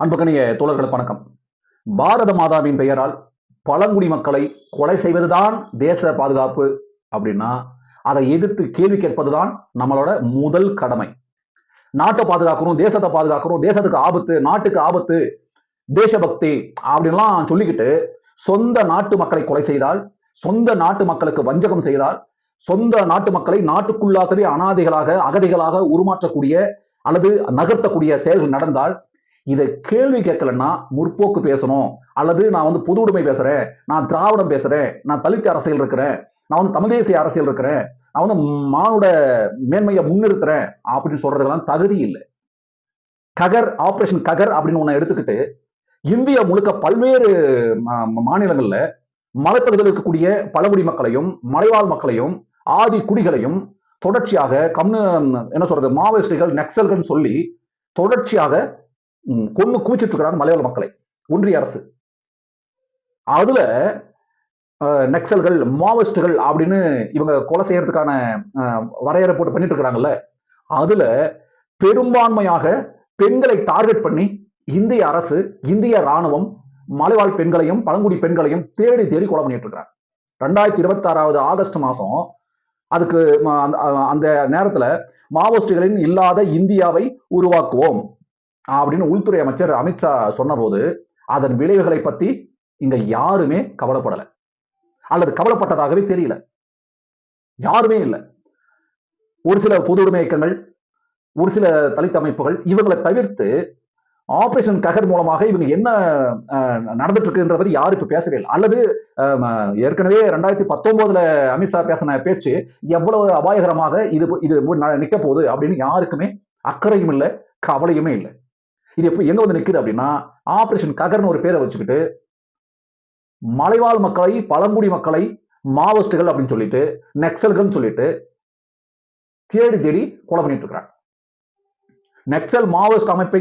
அன்புக்கணிய தோழர்களுக்கு வணக்கம். பாரத மாதாவின் பெயரால் பழங்குடி மக்களை கொலை செய்வதுதான் தேச பாதுகாப்பு அப்படின்னா அதை எதிர்த்து கேள்வி கேட்பதுதான் நம்மளோட முதல் கடமை. நாட்டை பாதுகாக்கணும் தேசத்தை பாதுகாக்கிறோம் தேசத்துக்கு ஆபத்து நாட்டுக்கு ஆபத்து தேசபக்தி அப்படின்லாம் சொல்லிக்கிட்டு சொந்த நாட்டு மக்களை கொலை செய்தால் சொந்த நாட்டு மக்களுக்கு வஞ்சகம் செய்தால் சொந்த நாட்டு மக்களை நாட்டுக்குள்ளாகவே அனாதைகளாக அகதிகளாக உருமாற்றக்கூடிய அல்லது நகர்த்தக்கூடிய செயல்கள் நடந்தால் இதை கேள்வி கேட்கலன்னா முற்போக்கு பேசணும். அல்லது நான் வந்து பொது உடைமை பேசுறேன் நான் திராவிடம் பேசுறேன் நான் தலித்து அரசியல் இருக்கிறேன் நான் வந்து தமிழ் தேசிய அரசியல் இருக்கிறேன் நான் வந்து மானுட மேன்மையை முன்னிறுத்துறேன் அப்படின்னு சொல்றதுக்கெல்லாம் தகுதி இல்லை. ககர் ஆபரேஷன் ககர் அப்படின்னு ஒன்று எடுத்துக்கிட்டு இந்தியா முழுக்க பல்வேறு மா- மாநிலங்கள்ல மலைப்பகுதியில் இருக்கக்கூடிய பழங்குடி மக்களையும் மலைவாழ் மக்களையும் ஆதி குடிகளையும் தொடர்ச்சியாக கம்னு என்ன சொல்றது மாவோயிஸ்டுகள் நக்சல்கள் சொல்லி தொடர்ச்சியாக கொண்டு குவிச்சிட்டு இருக்கிறாங்க மலையாள மக்களை. ஒன்றிய அரசு. அதுல நக்சல்கள் மாவோயிஸ்டுகள் அப்படின்னு இவங்க கொலை செய்யறதுக்கான வரையறை போட்டு பண்ணிட்டு இருக்கிறாங்கல்ல அதுல பெரும்பான்மையாக பெண்களை டார்கெட் பண்ணி இந்திய அரசு இந்திய ராணுவம் மலைவாழ் பெண்களையும் பழங்குடி பெண்களையும் தேடி தேடி கொலை பண்ணிட்டு இருக்கிறாங்க ரெண்டாயிரத்தி இருபத்தி ஆறாவது ஆகஸ்ட் மாசம் அதுக்கு அந்த- அந்த நேரத்துல மாவோயிஸ்டுகளின் இல்லாத இந்தியாவை உருவாக்குவோம். அப்படின்னு உள்துறை அமைச்சர் அமித்ஷா சொன்னபோது அதன் விளைவுகளை பத்தி இங்க யாருமே கவலைப்படல. அல்லது கவலைப்பட்டதாகவே தெரியல. யாருமே இல்லை. ஒரு சில பொது உடைமை இயக்கங்கள் ஒரு சில தலித் அமைப்புகள் இவங்களை தவிர்த்து ஆபரேஷன் ககர் மூலமாக இவங்க என்ன அஹ், நடந்துட்டு இருக்குன்றத பத்தி யாரும் இப்ப பேசவே இல்லை. அல்லது ஏற்கனவே ரெண்டாயிரத்தி பத்தொன்பதுல அமித்ஷா பேசின பேச்சு எவ்வளவு அபாயகரமாக இது இது நிக்க போகுது அப்படின்னு யாருக்குமே அக்கறையும் இல்லை கவலையுமே இல்லை. இது எப்போ எங்க வந்து நிக்குது அப்படின்னா ஆபரேஷன் ககர்னு ஒரு பேரை வச்சுக்கிட்டு மலைவாழ் மக்களை பழங்குடி மக்களை மாவோஸ்டுகள் அப்படின்னு சொல்லிட்டு நெக்சல்கள் சொல்லிட்டு தேடி தேடி கொலை பண்ணிட்டு இருக்கிறாங்க. நெக்சல் மாவோயிஸ்ட் அமைப்பை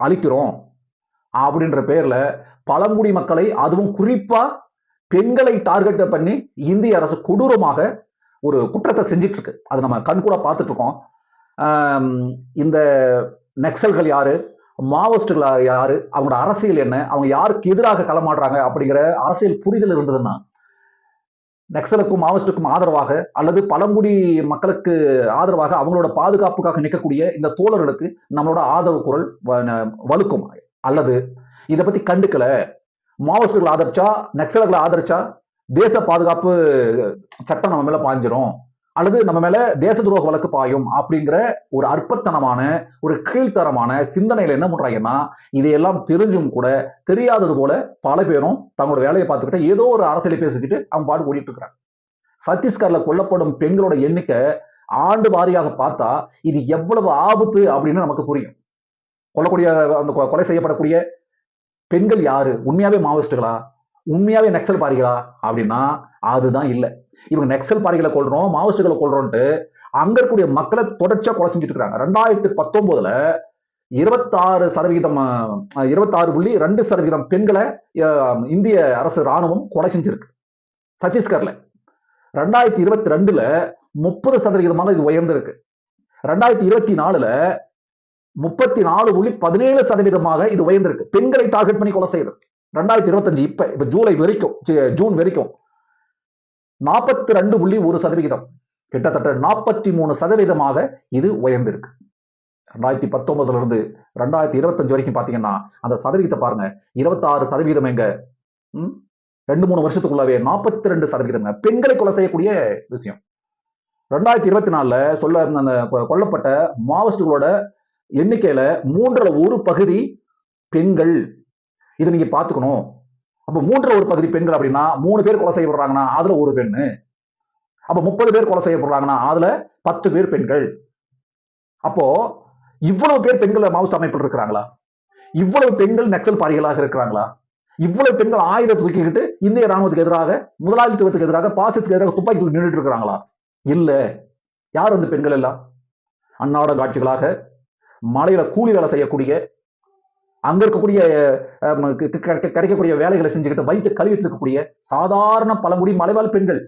அழிக்கிறோம் அப்படின்ற பேர்ல பழங்குடி மக்களை அதுவும் குறிப்பா பெண்களை டார்கெட் பண்ணி இந்திய அரசு கொடூரமாக ஒரு குற்றத்தை செஞ்சிட்டு இருக்கு அது நம்ம கண்கூட பார்த்துட்டு இருக்கோம். இந்த நக்சல்கள் யாரு? மாவோயிஸ்டுகள் யாரு? அவங்களோட அரசியல் என்ன? அவங்க யாருக்கு எதிராக களமாடுறாங்க அப்படிங்கிற அரசியல் புரிதல் இருந்ததுன்னா நக்சலுக்கும் மாவோயிஸ்டுக்கும் ஆதரவாக அல்லது பழங்குடி மக்களுக்கு ஆதரவாக அவங்களோட பாதுகாப்புக்காக நிற்கக்கூடிய இந்த தோழர்களுக்கு நம்மளோட ஆதரவு குரல் வ- ந- வலுக்கும். அல்லது இதை பத்தி கண்டுக்கல. மாவோயிஸ்டுகளை ஆதரிச்சா நக்சலர்களை ஆதரிச்சா தேச பாதுகாப்பு சட்டம் நம்ம மேல பாஞ்சிரும். அல்லது நம்ம மேல தேச துரோக வழக்கு பாயும் அப்படிங்கிற ஒரு அற்பத்தனமான ஒரு கீழ்த்தரமான சிந்தனையில என்ன பண்றாங்கன்னா இதையெல்லாம் தெரிஞ்சும் கூட தெரியாதது போல பல பேரும் தங்களோட வேலையை பார்த்துக்கிட்டு ஏதோ ஒரு அரசியலை பேசிக்கிட்டு அவங்க பாட்டு ஓடிட்டு இருக்கிறாங்க. சத்தீஸ்கர்ல கொல்லப்படும் பெண்களோட எண்ணிக்கை ஆண்டு வாரியாக பார்த்தா இது எவ்வளவு ஆபத்து அப்படின்னு நமக்கு புரியும். கொல்லக்கூடிய அந்த கொ- கொலை செய்யப்படக்கூடிய பெண்கள் யாரு? உண்மையாவே மாவோயிஸ்டுகளா? உண்மையாவே நக்சல் பாரிகளா? அப்படின்னா அதுதான் இல்லை. இவங்க நக்சல் பாரிகளை கொள்றோம் மாவோயிஸ்டுகளை கொள்றோம்ட்டு அங்க இருக்கக்கூடிய மக்களை தொடர்ச்சியா கொலை செஞ்சுட்டு இருக்காங்க ரெண்டாயிரத்தி பத்தொன்பதுல இருபத்தாறு சதவிகிதம் இருபத்தாறு புள்ளி ரெண்டு சதவிகிதம் பெண்களை அஹ், இந்திய அரசு ராணுவம் கொலை செஞ்சிருக்கு. சத்தீஸ்கர்ல. ரெண்டாயிரத்தி இருபத்தி ரெண்டுல முப்பது சதவிகிதமாக இது உயர்ந்திருக்கு. ரெண்டாயிரத்தி இருபத்தி நாலுல முப்பத்தி நாலு புள்ளி பதினேழு சதவீதமாக இது உயர்ந்திருக்கு. பெண்களை டார்கெட் பண்ணி கொலை செய்யுது ரெண்டாயிரத்தி இருபத்தஞ்சு இப்ப இப்ப ஜூலை வரைக்கும் ஜூன் வரைக்கும். நாற்பத்தி ரெண்டு புள்ளி ஒரு சதவிகிதம். கிட்டத்தட்ட நாற்பத்தி மூணு சதவீதமாக இது உயர்ந்திருக்கு. ரெண்டாயிரத்தி பத்தொன்பதுல இருந்து ரெண்டாயிரத்தி இருபத்தஞ்சு வரைக்கும் பாத்தீங்கன்னா அந்த சதவீதத்தை பாருங்க. இருபத்தாறு சதவீதம் எங்க? ரெண்டு மூணு வருஷத்துக்குள்ளவே நாற்பத்தி ரெண்டு சதவீதம் பெண்களை கொலை செய்யக்கூடிய விஷயம். ரெண்டாயிரத்தி இருபத்தி நாலுல சொல்ல அந்த கொ- கொல்லப்பட்ட மாவோயிஸ்டுகளோட எண்ணிக்கையில மூன்றில் ஒரு பகுதி பெண்கள். இதை நீங்க பாத்துக்கணும் அப்ப மூன்றுல ஒரு பகுதி பெண்கள் அப்படின்னா மூணு பேர் கொலை செய்யப்படுறாங்கன்னா அதுல ஒரு பெண்ணு. அப்ப முப்பது பேர் கொலை செய்யப்படுறாங்கன்னா அதுல பத்து பேர் பெண்கள். அப்போ இவ்வளவு பேர் பெண்கள் மாவட்ட அமைப்பில் இருக்கிறாங்களா? இவ்வளவு பெண்கள் நக்சல் பாரிகளாக இருக்கிறாங்களா? இவ்வளவு பெண்கள் ஆயுதத்தை தூக்கிக்கிட்டு இந்திய ராணுவத்துக்கு எதிராக முதலாளித்துவத்துக்கு எதிராக பாசத்துக்கு எதிராக துப்பாக்கி தூக்கி நின்றுட்டு இருக்கிறாங்களா? இல்ல. யார் அந்த பெண்கள் எல்லாம்? அன்னாட காட்சிகளாக மலையில கூலி வேலை செய்யக்கூடிய அங்க இருக்கக்கூடிய கிடைக்கக்கூடிய வேலைகளை செஞ்சுக்கிட்டு வைத்து கழுவிட்டு இருக்கக்கூடிய சாதாரண பழங்குடி மலைவாழ் பெண்கள்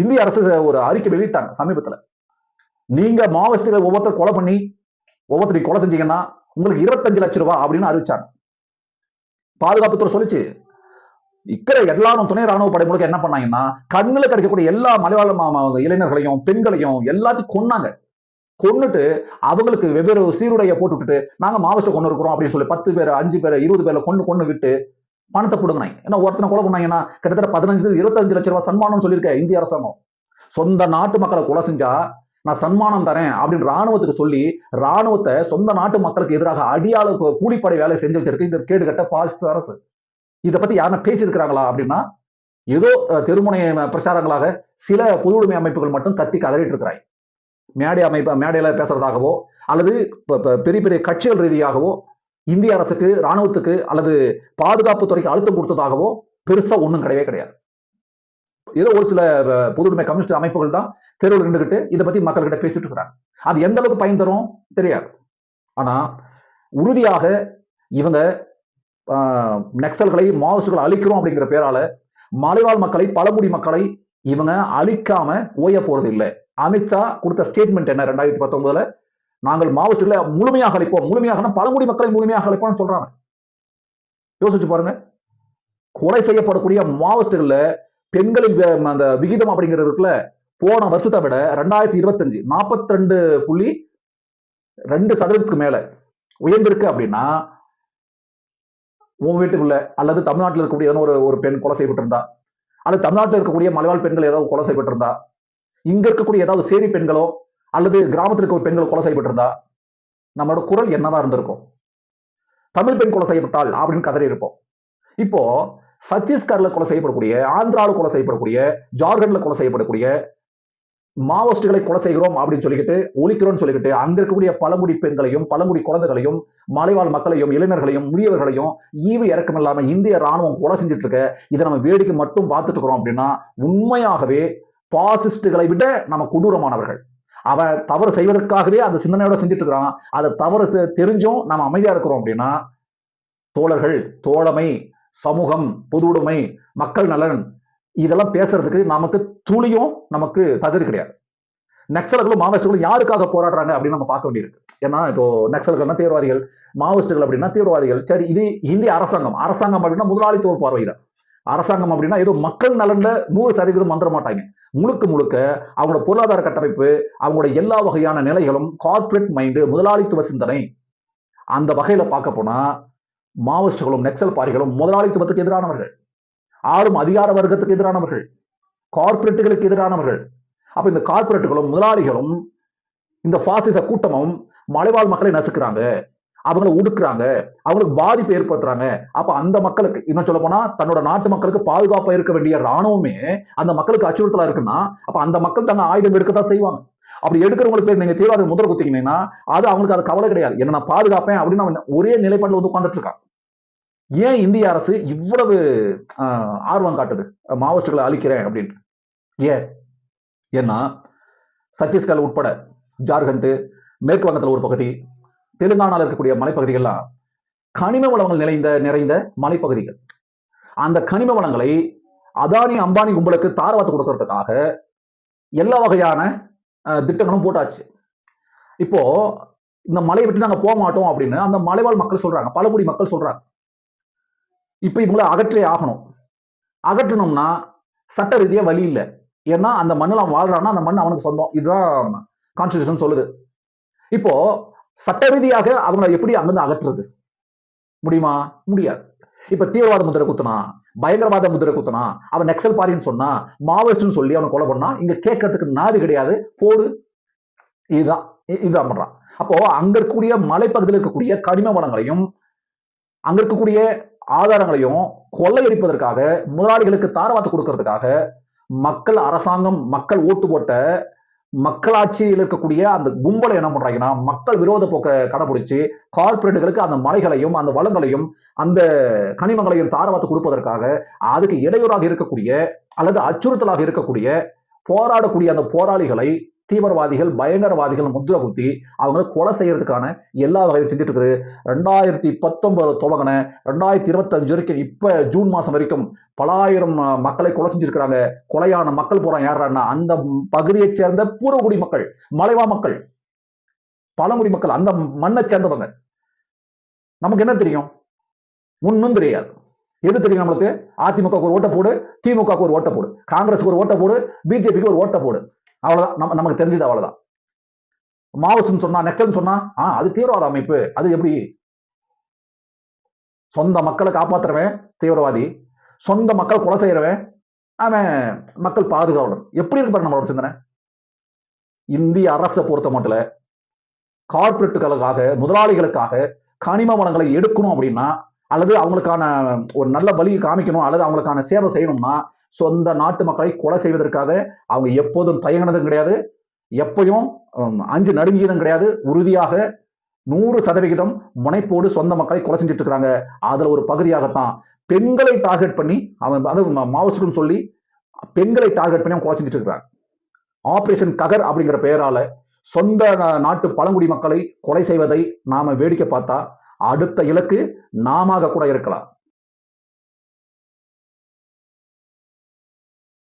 இந்திய அரசு ஒரு அறிக்கை வெளியிட்டாங்க சமீபத்துல. நீங்க மாவோயிஸ்டுகளை ஒவ்வொருத்தர் கொலை பண்ணி ஒவ்வொருத்தரையும் கொலை செஞ்சீங்கன்னா உங்களுக்கு இருபத்தஞ்சு லட்சம் ரூபாய் அப்படின்னு அறிவிச்சாங்க. பாதுகாப்புத்துறை சொல்லிச்சு. இக்கிற எல்லாரும் துணை ராணுவ படை முழுக்க என்ன பண்ணாங்கன்னா கண்ணுல கிடைக்கக்கூடிய எல்லா மலையாள இளைஞர்களையும் பெண்களையும் எல்லாத்தையும் கொன்னாங்க. கொன்னுட்டு அவங்களுக்கு வெவ்வேறு சீருடைய போட்டு விட்டுட்டு நாங்க மாவட்ட கொண்டு இருக்கிறோம் அப்படின்னு சொல்லி பத்து பேர் அஞ்சு பேர் இருபது பேர்ல கொண்டு கொண்டு விட்டு பணத்தை கொடுங்க ஏன்னா ஒருத்தனை கொலை பண்ணாங்கன்னா கிட்டத்தட்ட பதினஞ்சு இருபத்தஞ்சு லட்சம் ரூபாய் சன்மானம் சொல்லியிருக்கேன் இந்திய அரசாங்கம். சொந்த நாட்டு மக்களை கொலை செஞ்சா நான் சன்மானம் தரேன் அப்படின்னு ராணுவத்துக்கு சொல்லி ராணுவத்தை சொந்த நாட்டு மக்களுக்கு எதிராக அடியாள கூலிப்படை வேலை செஞ்சு வச்சிருக்கு. இந்த கேடுகட்ட பாசிச அரசு. இதை பத்தி யாரும் பேசியிருக்கிறாங்களா அப்படின்னா ஏதோ தெருமுனை பிரச்சாரங்களாக சில பொது அமைப்புகள் மட்டும் கத்தி கதறிட்டு இருக்கிறாய். மேடை அமைப்பு மேடையில பேசுறதாகவோ அல்லது பெரிய பெரிய கட்சிகள் ரீதியாகவோ இந்திய அரசுக்கு ராணுவத்துக்கு அல்லது பாதுகாப்பு துறைக்கு அழுத்தம் கொடுத்ததாகவோ பெருசா ஒண்ணும் கிடையவே கிடையாது. ஏதோ ஒரு சில அஹ், கம்யூனிஸ்ட் அமைப்புகள் தான் தெருவில் நின்றுகிட்டு இதை பத்தி மக்கள்கிட்ட பேசிட்டு இருக்கிறாங்க. அது எந்த அளவுக்கு பயன் தரும்? தெரியாது. ஆனா உறுதியாக இவங்க ஆஹ், நக்சல்களை மாவோயிஸ்டுகளை அழிக்கிறோம் அப்படிங்கிற பேரால மலைவாழ் மக்களை பழங்குடி மக்களை இவங்க அழிக்காம ஓய போறது இல்லை அமித்ஷா கொடுத்த ஸ்டேட்மெண்ட் என்ன ரெண்டாயிரத்தி பத்தொன்பதுல? நாங்கள் மாவோயிஸ்டுகளை முழுமையாக அழைப்போம். முழுமையாக பழங்குடி மக்களை முழுமையாக அழைப்போம்னு சொல்றாங்க. யோசிச்சு பாருங்க. கொலை செய்யப்படக்கூடிய மாவோயிஸ்டுகள்ல பெண்களின் அந்த விகிதம் அப்படிங்கிறதுக்குள்ள போன வருஷத்தை விட ரெண்டாயிரத்தி இருபத்தஞ்சு நாற்பத்தி ரெண்டு புள்ளி ரெண்டு சதவீதத்துக்கு மேல உயர்ந்திருக்கு அப்படின்னா உன் வீட்டுக்குள்ள அல்லது தமிழ்நாட்டில் இருக்கக்கூடிய ஏதோ ஒரு ஒரு பெண் கொலை செய்யப்பட்டிருந்தா அல்லது தமிழ்நாட்டில் இருக்கக்கூடிய மலைவாழ் பெண்கள் ஏதாவது கொலை செய்யப்பட்டிருந்தா இங்க இருக்கக்கூடிய ஏதாவது சேரி பெண்களோ அல்லது கிராமத்தில் இருக்க பெண்களோ கொலை செய்யப்பட்டிருந்தா நம்மளோட குரல் என்னதான் இருந்திருக்கும்? தமிழ் பெண் கொலை செய்யப்பட்டால் அப்படின்னு கதறி இருப்போம். இப்போ சத்தீஸ்கர்ல கொலை செய்யப்படக்கூடிய ஆந்திராவில் கொலை செய்யப்படக்கூடிய ஜார்க்கண்ட்ல கொலை செய்யப்படக்கூடிய மாவோஸ்டுகளை கொலை செய்கிறோம் அப்படின்னு சொல்லிக்கிட்டு ஒழிக்கிறோம்னு சொல்லிக்கிட்டு அங்க இருக்கக்கூடிய பழங்குடி பெண்களையும் பழங்குடி குழந்தைகளையும் மலைவாழ் மக்களையும் இளைஞர்களையும் முதியவர்களையும் ஈவு இறக்கம் இல்லாம இந்திய ராணுவம் கொலை செஞ்சுட்டு இருக்க இதை நம்ம வேடிக்கை மட்டும் பார்த்துட்டு இருக்கிறோம் அப்படின்னா உண்மையாகவே பாசிஸ்டுகளை விட நம்ம கொடூரமானவர்கள். அவன் தவறு செய்வதற்காகவே அந்த சிந்தனையோட செஞ்சுட்டு இருக்கிறான். அதை தவறு தெரிஞ்சும் நம்ம அமைதியா இருக்கிறோம் அப்படின்னா தோழர்கள் தோழமை சமூகம் பொதுவுடைமை மக்கள் நலன் இதெல்லாம் பேசுறதுக்கு நமக்கு துளியும் நமக்கு தகுதி கிடையாது. நக்சலர்களும் மாவோயிஸ்டுகளும் யாருக்காக போராடுறாங்க அப்படின்னு நம்ம பார்க்க வேண்டியிருக்கு. ஏன்னா இப்போ நக்சல்கள்னா தீவிரவாதிகள் மாவோயிஸ்டுகள் அப்படின்னா தீவிரவாதிகள். சரி இது இந்திய அரசாங்கம். அரசாங்கம் அப்படின்னா முதலாளித்துவ பார்வை தான். அரசாங்கம் அப்படின்னா ஏதோ மக்கள் நலன்ல நூறு சதவீதம் வந்துட மாட்டாங்க முழுக்க முழுக்க அவங்களோட பொருளாதார கட்டமைப்பு அவங்களோட எல்லா வகையான நிலைகளும் கார்ப்பரேட் மைண்டு முதலாளித்துவ சிந்தனை அந்த வகையில பார்க்க போனா மாவோயிஸ்டுகளும் நெக்சல் பாரிகளும் முதலாளித்துவத்துக்கு எதிரானவர்கள். ஆளும் அதிகார வர்க்கத்துக்கு எதிரானவர்கள். கார்ப்பரேட்டுகளுக்கு எதிரானவர்கள். அப்ப இந்த கார்ப்பரேட்டுகளும் முதலாளிகளும் இந்த பாசிச கூட்டமும் மலைவாழ் மக்களை நசுக்கிறாங்க. அவங்களை ஒடுக்குறாங்க. அவங்களுக்கு பாதிப்பு ஏற்படுத்துறாங்க. அப்ப அந்த மக்களுக்கு இன்னும் சொல்ல போனா தன்னோட நாட்டு மக்களுக்கு பாதுகாப்பா இருக்க வேண்டிய ராணுவமே அந்த மக்களுக்கு அச்சுறுத்தலா இருக்குன்னா அப்ப அந்த மக்கள் தங்க ஆயுதம் எடுக்கத்தான் செய்வாங்க. அப்படி எடுக்கிறவங்களுக்கு நீங்க தீவிரவாத முதல் குத்திக்கினீங்கன்னா அது அவங்களுக்கு அது கவலை கிடையாது. என்ன நான் பாதுகாப்பேன் அப்படின்னு அவன் ஒரே நிலைப்பாட்டில் வந்து உட்கார்ந்துட்டு இருக்கான். ஏன் இந்திய அரசு இவ்வளவு ஆஹ், ஆர்வம் காட்டுது? மாவோயிஸ்டுகளை அழிக்கிறேன் அப்படின்ட்டு ஏன்? ஏன்னா சத்தீஸ்கர் உட்பட ஜார்க்கண்ட் மேற்கு வங்கத்தில் ஒரு பகுதி தெலுங்கானால இருக்கக்கூடிய மலைப்பகுதிகள்லாம் கனிம வளங்கள் நிறைந்த நிறைந்த மலைப்பகுதிகள். அந்த கனிம வளங்களை அதானி அம்பானி கும்பலுக்கு தாரவாத்து கொடுக்கறதுக்காக எல்லா வகையான அஹ், திட்டங்களும் போட்டாச்சு. இப்போ இந்த மலையை விட்டு நாங்க போக மாட்டோம் அப்படின்னு அந்த மலைவாழ் மக்கள் சொல்றாங்க. பழங்குடி மக்கள் சொல்றாங்க. இப்ப இவங்களை அகற்றே ஆகணும். அகற்றணும்னா சட்ட ரீதியா வழி இல்லை. ஏன்னா அந்த மண்ணில் அவன் வாழ்றான்னா அந்த மண் அவனுக்கு சொந்தம். இதுதான் கான்ஸ்டியூஷன் சொல்லுது. இப்போ சட்ட ரீதியாக அவங்களை எப்படி அங்கிருந்து அகற்றுறது? முடியுமா? முடியாது. இப்ப தீவிரவாத முத்திரை குத்துனா பயங்கரவாத முத்திரை குத்தனா அவன் நெக்சல் பாரின்னு சொன்னா மாவோயிஸ்ட்னு சொல்லி அவனை கொலை பண்ணா இங்க கேட்கறதுக்கு நாது கிடையாது போடு. இதுதான். இதுதான் பண்றான். அப்போ அங்க இருக்கக்கூடிய மலைப்பகுதியில் இருக்கக்கூடிய கனிம வளங்களையும் அங்க இருக்கக்கூடிய ஆதாரங்களையும் கொள்ளையடிப்பதற்காக முதலாளிகளுக்கு தாரவாத்து கொடுக்கறதுக்காக மக்கள் அரசாங்கம் மக்கள் ஓட்டு போட்ட மக்களாட்சியில் இருக்கக்கூடிய அந்த கும்பலை என்ன பண்றாங்கன்னா மக்கள் விரோத போக்க கடைபிடிச்சு கார்ப்பரேட்டுகளுக்கு அந்த மலைகளையும் அந்த வளங்களையும் அந்த கனிமங்களையும் தாரவாத்து கொடுப்பதற்காக அதுக்கு இடையூறாக இருக்கக்கூடிய அல்லது அச்சுறுத்தலாக இருக்கக்கூடிய போராடக்கூடிய அந்த போராளிகளை தீவிரவாதிகள் பயங்கரவாதிகள் முத்திர குத்தி அவங்களை கொலை செய்யறதுக்கான எல்லா வகையும் செஞ்சுட்டு இருக்குது ரெண்டாயிரத்தி பத்தொன்பது துவங்கின ரெண்டாயிரத்தி இருபத்தஞ்சு வரைக்கும் இப்ப ஜூன் மாசம் வரைக்கும் பலாயிரம் மக்களை கொலை செஞ்சிருக்கிறாங்க. கொலையான மக்கள் போறான் யாருன்னா அந்த பகுதியைச் சேர்ந்த பூர்வகுடி மக்கள் மலைவா மக்கள் பழங்குடி மக்கள் அந்த மண்ணை சேர்ந்தவங்க. நமக்கு என்ன தெரியும்? ஒன்றும் தெரியாது. எது தெரியும் நம்மளுக்கு? அதிமுக ஒரு ஓட்டை போடு திமுக ஒரு ஓட்டை போடு காங்கிரஸுக்கு ஒரு ஓட்டை போடு பிஜேபிக்கு ஒரு ஓட்டை போடு. அவ்வளவுதான். நம்ம நமக்கு தெரிஞ்சது அவ்வளவுதான். மாவோஸ்ட்னு சொன்னா நெக்சல்னு சொன்னா ஆ அது தீவிரவாத அமைப்பு. அது எப்படி? சொந்த மக்களை காப்பாத்துறவன் தீவிரவாதி. சொந்த மக்கள் கொலை செய்யறவன் அவன் மக்கள் பாதுகாவலர். எப்படி இருக்கு நம்மளோட சிந்தனை? இந்திய அரசை பொறுத்த மட்டும் கார்பரேட்டுகளுக்காக முதலாளிகளுக்காக கனிம வளங்களை எடுக்கணும் அப்படின்னா அல்லது அவங்களுக்கான ஒரு நல்ல வழியை காமிக்கணும் அல்லது அவங்களுக்கான சேவை செய்யணும்னா சொந்த நாட்டு மக்களை கொலை செய்வதற்காக அவங்க எப்போதும் தயங்கினதும் கிடையாது. எப்பையும் அஞ்சு நடுங்கியதும் கிடையாது. உறுதியாக நூறு சதவிகிதம் முனைப்போடு சொந்த மக்களை கொலை செஞ்சுட்டு இருக்கிறாங்க அதுல ஒரு பகுதியாகத்தான். பெண்களை டார்கெட் பண்ணி அவன் அதாவது மாவோஸ்ட்னு சொல்லி பெண்களை டார்கெட் பண்ணி அவன் கொலை செஞ்சுட்டு இருக்கிறான் ஆபரேஷன் ககர் அப்படிங்கிற பெயரால சொந்த நாட்டு பழங்குடி மக்களை கொலை செய்வதை நாம வேடிக்கை பார்த்தா அடுத்த இலக்கு நாமாக கூட இருக்கலாம்.